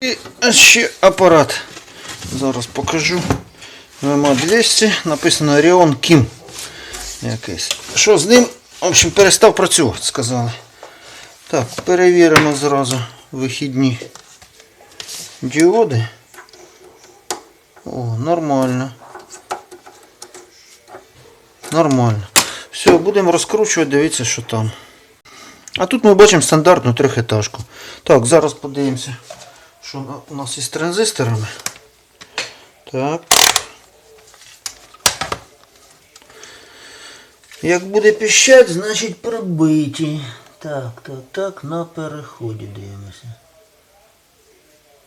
І ще апарат. Зараз покажу. ВМА 200, написано Kim. Якийсь. Що з ним? В общем, перестав працювати, сказали. Так, перевіримо зразу вихідні діоди. О, нормально. Нормально. Все, будемо розкручувати, дивіться, що там. А тут ми бачимо стандартну трьохетажку. Так, зараз подивимося, що у нас із транзисторами. Так. Як буде піщать, значить пробиті. Так, так, так, на переході дивимося.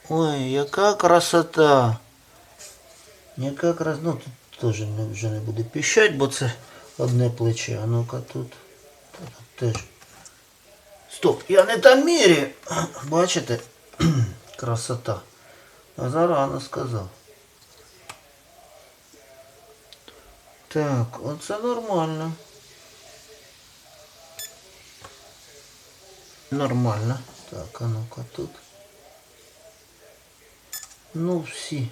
Ой, яка красота. Яка красота. Ну, тут теж вже не буде піщать, бо це одне плече. А ну-ка тут. Теж. Стоп, я не там міряю. Бачите? Красота. А зарано сказав. Так, оце нормально. Нормально. Так, а ну-ка тут. Ну, всі.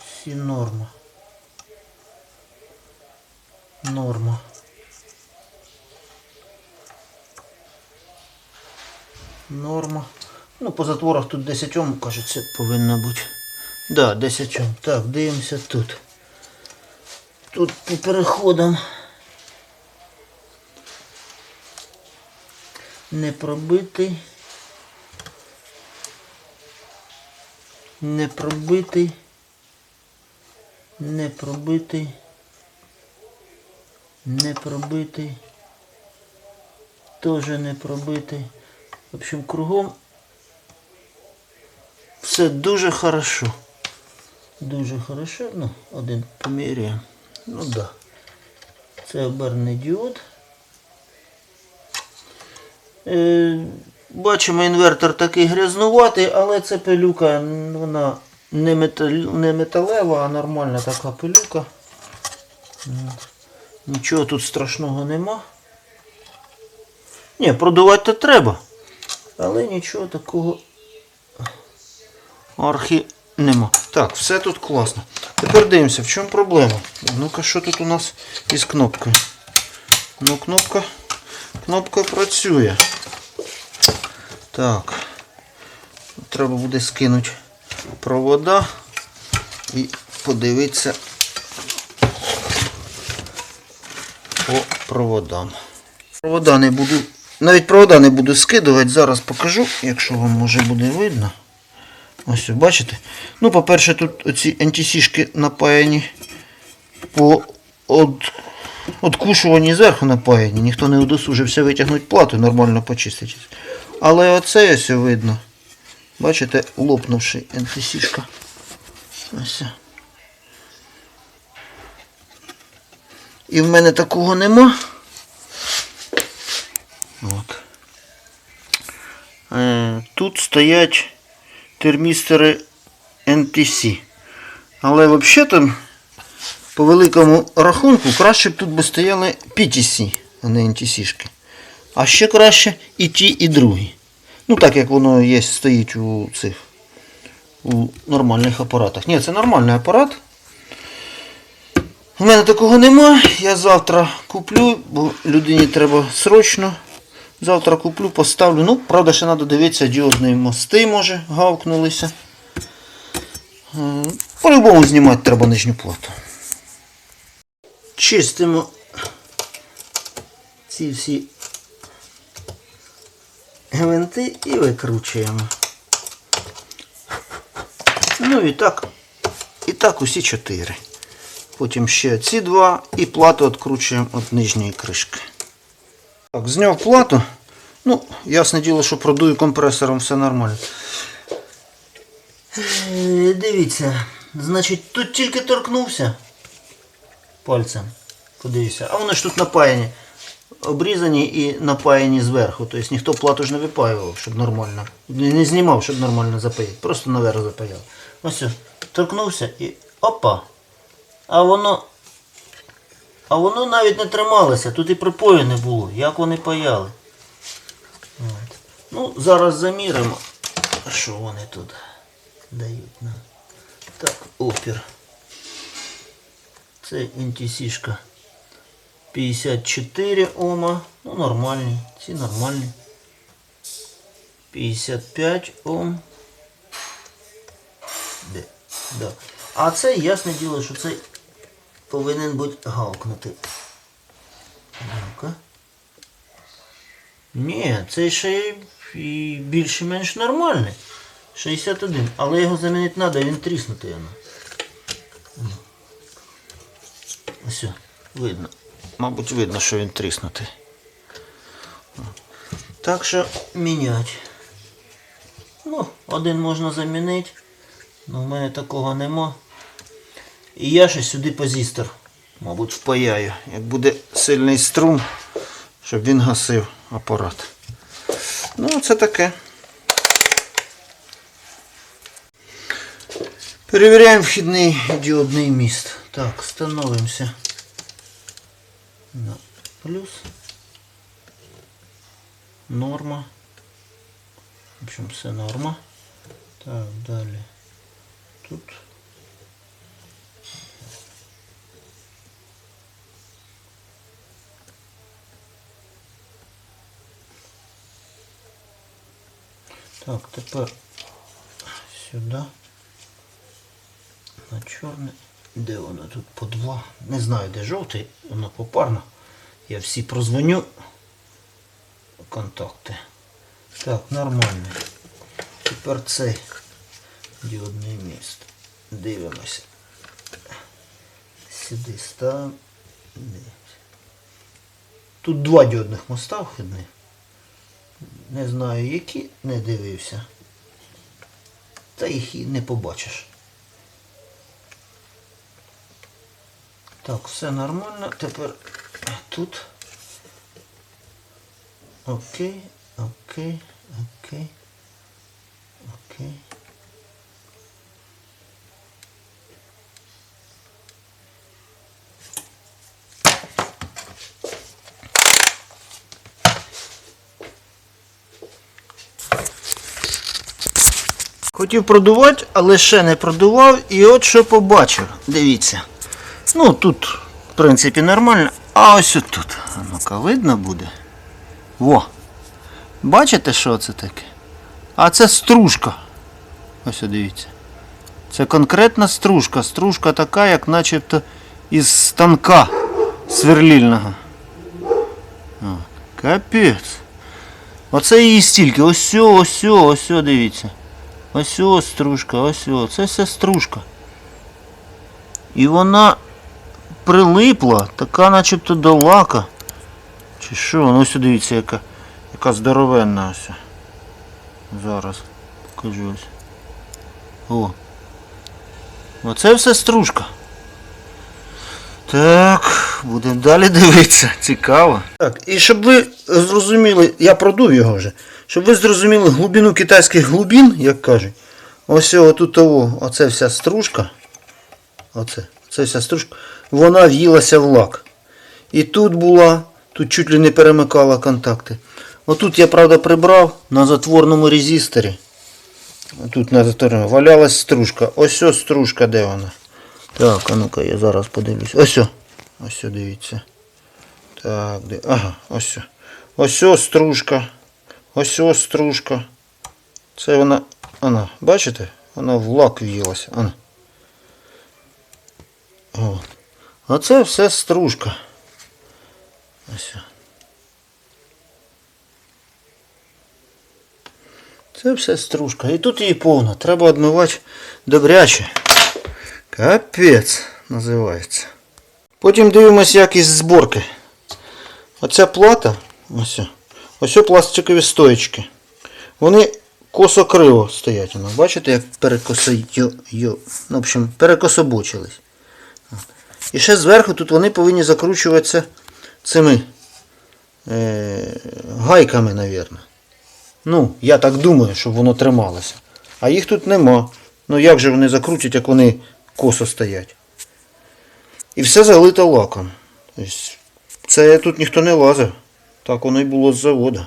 Всі норма. Норма. Норма. Ну, по затворах тут 10 Ом, кажеться, повинно бути. Да, 10 Ом. Так, дивимося тут. Тут по переходам. Не пробитий. Не пробитий. Не пробитий. Не пробитий. Тоже не пробитий. В общем, кругом все дуже хорошо. Дуже хорошо. Ну, один поміряємо. Ну так. Да. Це оберний діод. Е, бачимо, інвертор такий грязнуватий, але це пилюка, вона не, метал, не металева, а нормальна така пилюка. Нічого тут страшного нема. Ні, продувати треба. Але нічого такого архі нема. Так, все тут класно. Тепер дивимося, в чому проблема. Ну-ка, що тут у нас із кнопкою? Ну, кнопка, кнопка працює. Так. Треба буде скинути провода і подивитися по проводам. Провода не буду, навіть провода не буду скидувати, зараз покажу, якщо вам може буде видно. Ось, бачите? Ну, по-перше, тут оці антисішки напаяні по от, откушуванні зверху напаяні. Ніхто не удосужився витягнути плату, нормально почистити. Але оце ось видно. Бачите, лопнувший антисішка. Ось. І в мене такого нема. От. Е, тут стоять термістори NTC. Але взагалі там, по великому рахунку краще б тут би стояли PTC, а не NTC-шки. А ще краще і ті, і другі. Ну так як воно є, стоїть у цих у нормальних апаратах. Ні, це нормальний апарат. У мене такого нема. Я завтра куплю, бо людині треба срочно. Завтра куплю, поставлю. Ну, правда, ще треба дивитися, діодні мости, може, гавкнулися. По-любому знімати треба нижню плату. Чистимо ці всі гвинти і викручуємо. Ну і так, і так усі чотири. Потім ще ці два і плату відкручуємо від нижньої кришки. Так, зняв плату. Ну, ясне діло, що продую компресором, все нормально. Е, Дивіться, значить, тут тільки торкнувся пальцем. Подивіться. А вони ж тут напаяні. Обрізані і напаяні зверху. Тобто ніхто плату ж не випаював, щоб нормально. Не знімав, щоб нормально запаяти. Просто наверх запаяв. Ось, торкнувся і опа. А воно. А воно навіть не трималося, тут і припою не було. Як вони паяли. От. Ну, зараз заміримо, що вони тут дають нам. Так, опір. Це NTC-шка 54 Ома. Ну, нормальні. Ці нормальні. 55 Ом. Де? Да. А це ясне діло, що це повинен бути галкнути. Ну-ка. Ні, цей ще і більш-менш нормальний. 61. Але його замінити треба, він тріснутий. Воно. Ось, видно. Мабуть, видно, що він тріснутий. Так що міняти. Ну, один можна замінити. Ну, в мене такого нема. І я ще сюди позістор, мабуть, впаяю. Як буде сильний струм, щоб він гасив апарат. Ну, це таке. Перевіряємо вхідний діодний міст. Так, становимося на плюс. Норма. В общем, все норма. Так, далі. Тут. Так, тепер сюди. На чорне. Де воно тут по два? Не знаю, де жовтий, воно попарно. Я всі прозвоню. Контакти. Так, нормально. Тепер цей діодний міст. Дивимося. Сюди ставимо. Тут два діодних моста вхідних. Не знаю які, не дивився. Та їх і не побачиш. Так, все нормально. Тепер тут. Окей, окей, окей. Окей. Хотів продувати, але ще не продував. І от що побачив. Дивіться. Ну тут, в принципі, нормально. А ось тут. Ну-ка, видно буде. Во. Бачите, що це таке? А це стружка. Ось дивіться. Це конкретна стружка. Стружка така, як начебто із станка сверлільного. О, капець. Оце її стільки. Ось, ось, ось, дивіться. Ось ось стружка, ось ось. Це все стружка. І вона прилипла, така начебто до лака. Чи що? Ну ось дивіться, яка, яка здоровенна ось. Зараз покажу ось. О. Оце все стружка. Так, будемо далі дивитися. Цікаво. Так, і щоб ви зрозуміли, я продув його вже. Щоб ви зрозуміли глибину китайських глибин, як кажуть. Ось тут того, оце вся стружка. Оце, це вся стружка. Вона в'їлася в лак. І тут була, тут чуть ли не перемикала контакти. Отут я, правда, прибрав на затворному резисторі. Тут на затворному валялась стружка. Ось ось стружка, де вона? Так, а ну-ка я зараз подивлюсь. Ось. Ось о, дивіться. Так, де. Ага, ось. Ось ось стружка. Ось ось стружка. Це вона. Вона, бачите? Вона в лак в'їлася. От. Оце все стружка. Ось. Це все стружка. І тут її повно. Треба відмивати добряче. Капець називається. Потім дивимося якість зборки. Оця плата, ось, ось о пластикові стоечки. Вони косо-криво стоять. Воно. Бачите, як перекосо... ну, в общем, перекособочились. І ще зверху тут вони повинні закручуватися цими е, гайками, мабуть. Ну, я так думаю, щоб воно трималося. А їх тут нема. Ну як же вони закрутять, як вони косо стоять? І все залито лаком. Це тут ніхто не лазив. Так воно і було з заводу.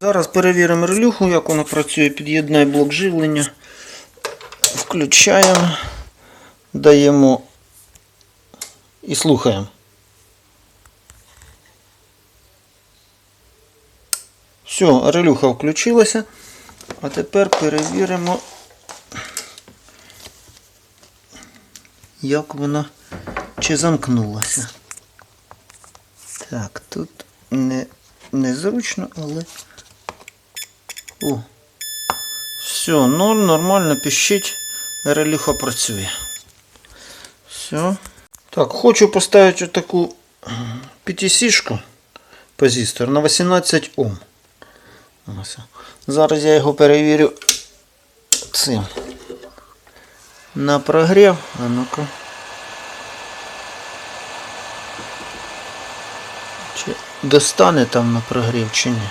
Зараз перевіримо релюху, як воно працює. Під'єднай блок живлення. Включаємо, даємо і слухаємо. Все, релюха включилася. А тепер перевіримо, як вона чи замкнулася. Так, тут не, незручно, але. О. Все, ну нормально пищить. Релюха працює. Все. Так, хочу поставити таку PTC-шку позистор на 18 Ом. Зараз я його перевірю цим. На прогрів. А ну-ка. Чи достане там на прогрів чи ні?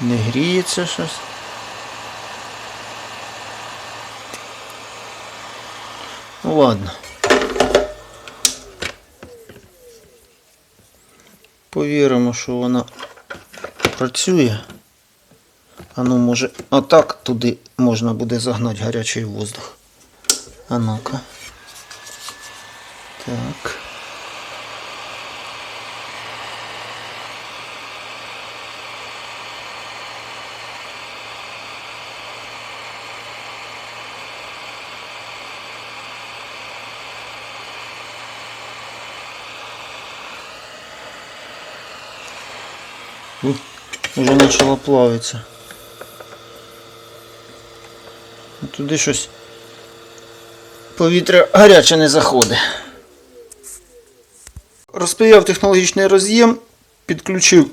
Не гріється щось. Ну ладно. Повіримо, що вона працює. А ну може, отак туди можна буде загнати гарячий воздух. А ну-ка. Так. Уже почало плавитися. Туди щось повітря гаряче не заходить. Розпаяв технологічний роз'єм, підключив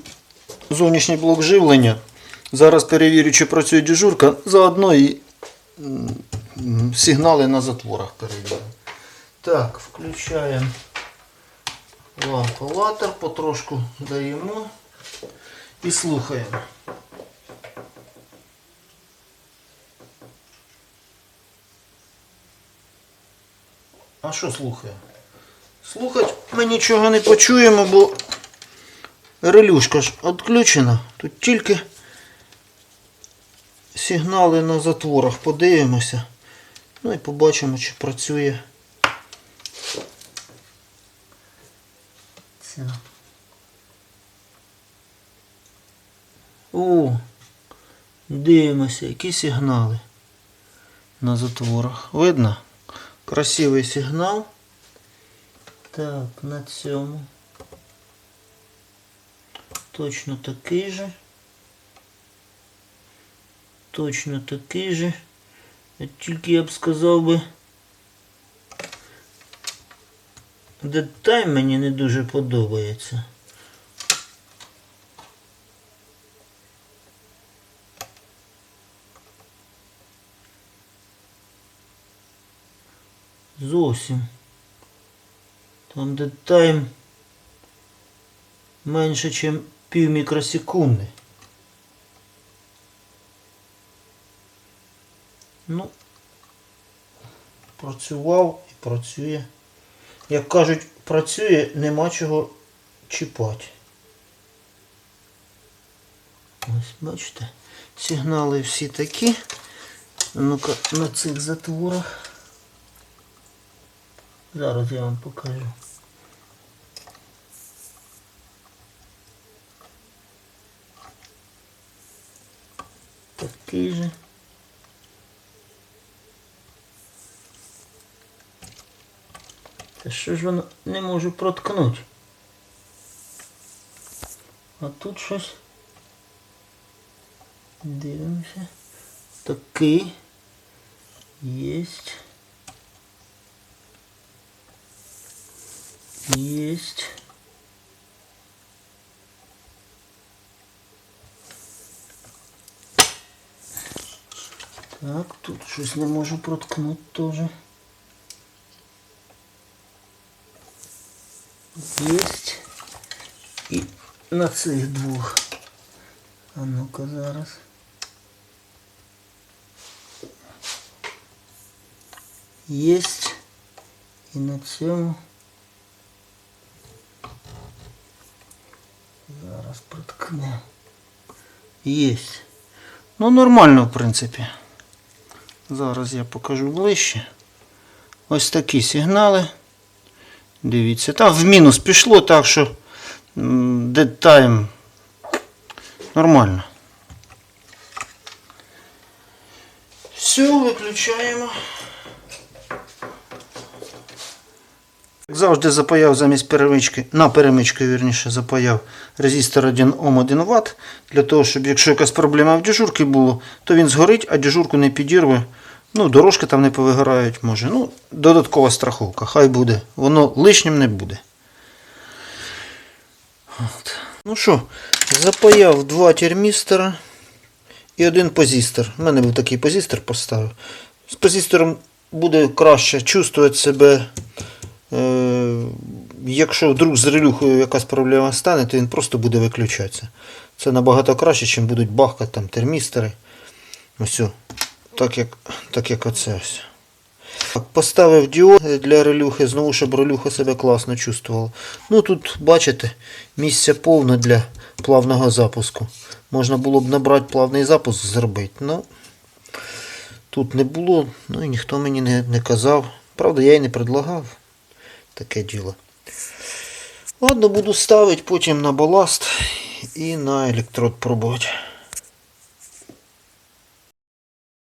зовнішній блок живлення. Зараз перевірю, чи працює дежурка, заодно і сигнали на затворах перевірю. Так, включаємо лампу-латер, потрошку даємо і слухаємо. А що слухаємо? Слухать ми нічого не почуємо, бо релюшка ж відключена. Тут тільки сигнали на затворах. Подивимося. Ну і побачимо, чи працює. О, дивимося, які сигнали на затворах. Видно? Красивий сигнал. Так, на цьому. Точно такий же. Точно такий же. Тільки я б сказав би. Деталь мені не дуже подобається. Зовсім. Там де тайм менше, ніж пів мікросекунди. Ну, працював і працює. Як кажуть, працює, нема чого чіпати. Ось бачите, сигнали всі такі. Ну-ка на цих затворах. Зараз я вам покажу. Такий же. Та що ж воно не можу проткнути? А тут щось. Дивимося. Такий. Єсть. Есть. Так, тут щось не можу проткнути теж. Есть. І на цих двох. А ну-ка зараз. Есть. І на цьому. Єсть. Ну, нормально, в принципі. Зараз я покажу ближче. Ось такі сигнали. Дивіться, там в мінус пішло, так що м, dead time нормально. Все, виключаємо. Як Завжди запаяв замість перемички, на перемички, вірніше, запаяв резистор 1 Ом 1 Вт, для того, щоб якщо якась проблема в дежурці було, то він згорить, а дежурку не підірве. Ну, дорожки там не повигорають, може. Ну, додаткова страховка, хай буде. Воно лишнім не буде. От. Ну що, запаяв два термістора і один позістор. У мене був такий позістор поставив. З позістором буде краще чувствувати себе. Е, якщо вдруг з релюхою якась проблема стане, то він просто буде виключатися. Це набагато краще, ніж будуть бахкати там термістори. Ось, так як, так як оце ось. Так, Поставив діод для релюхи, знову, щоб релюха себе класно чувствувала. Ну тут, бачите, місця повно для плавного запуску. Можна було б набрати плавний запуск зробити. Ну, тут не було, ну і ніхто мені не, не казав. Правда, я й не предлагав. Таке діло. Ладно, буду ставити потім на баласт і на електрод пробувати.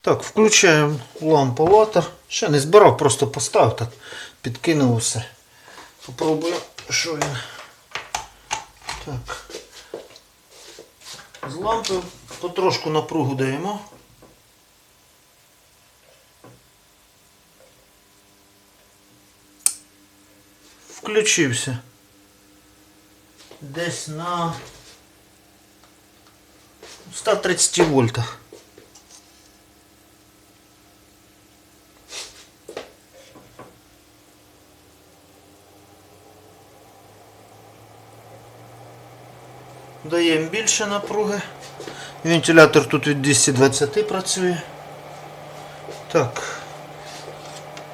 Так, включаємо лампу-латер. Ще не збирав, просто поставив так, підкинув все. Попробую, що він. Так. З лампи потрошку напругу даємо. Включився. Десь на 130 вольтах. Даємо більше напруги. Вентилятор тут від 220 працює. Так.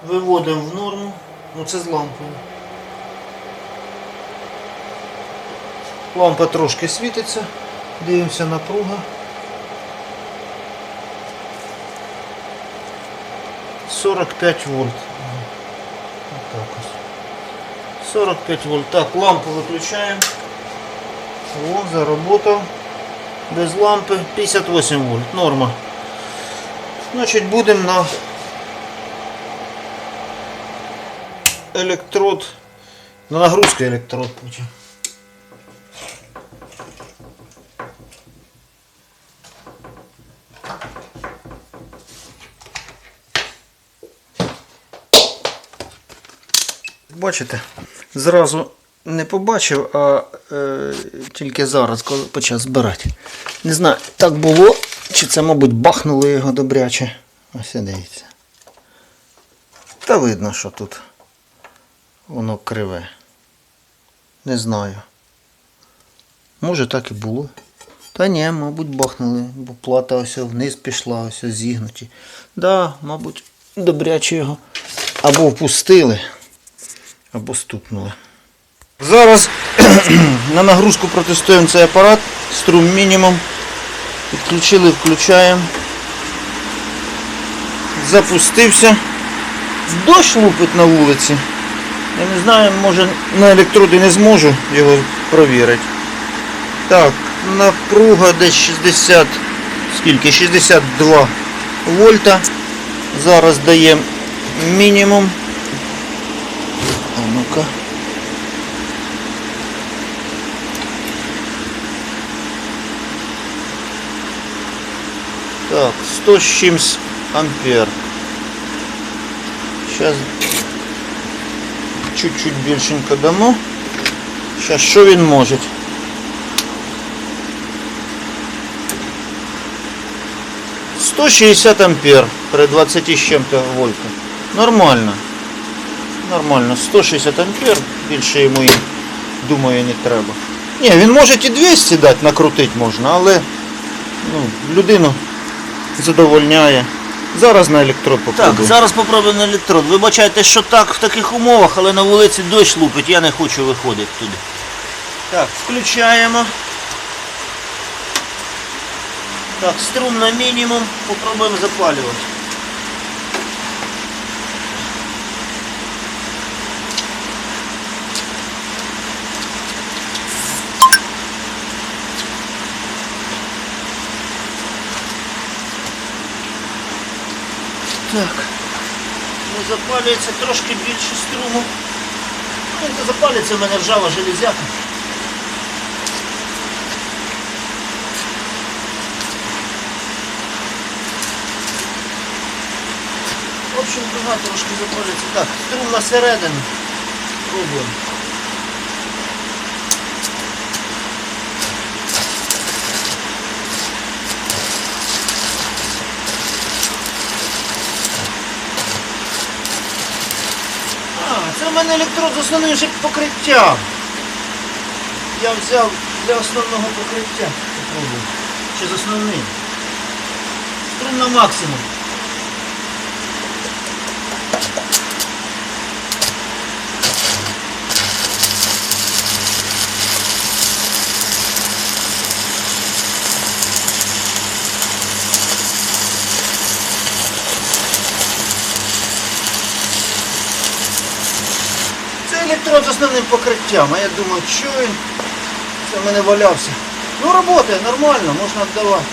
Виводимо в норму. Ну це з лампою. Лампа трошки світиться. Дивимося напруга. 45 вольт. Отак ось. 45 вольт. Так, лампу виключаємо. О, заработав. Без лампи 58 вольт. Норма. Значить будемо на електрод. На нагрузку електрод потім. Бачите, зразу не побачив, а е, тільки зараз, коли почав збирати. Не знаю, так було, чи це, мабуть, бахнуло його добряче. Ось дивіться. Та видно, що тут воно криве. Не знаю. Може так і було. Та ні, мабуть, бахнули, бо плата ось вниз пішла, ось зігнуті. Да, мабуть, добряче його або впустили, або стукнули. Зараз на нагрузку протестуємо цей апарат, струм мінімум. Підключили, включаємо. Запустився. Дощ лупить на вулиці. Я не знаю, може на електроди не зможу його провірити. Так, напруга десь 60, скільки? 62 вольта. Зараз даємо мінімум. А ну-ка. Так, 100 з чимсь ампер. Сейчас чуть-чуть більшенько дамо. Сейчас що він може? Сто шістдесят ампер при 20 з чим-то вольта. Нормально. Нормально. 160 ампер. Більше йому і думаю не треба. Ні, він може і 200 дати, накрутити можна, але ну, людину задовольняє. Зараз на електрод Так, зараз попробуємо на електрод. Вибачайте, що так в таких умовах, але на вулиці дощ лупить, я не хочу виходити туди. Так, включаємо. Так, струм на мінімум, попробуємо запалювати. Так. Ну, запалюється трошки більше струму. Ну, запалюється в мене ржава железяка. В общем, дуга трошки запалюється. Так, струм на середину. Пробуємо. А, це в мене електрод з основним же покриттям. Я взяв для основного покриття. Попробую. Чи з основним. Струн на максимум. Це електрод з основним покриттям, а я думаю, що він це в мене валявся. Ну, роботає нормально, можна віддавати.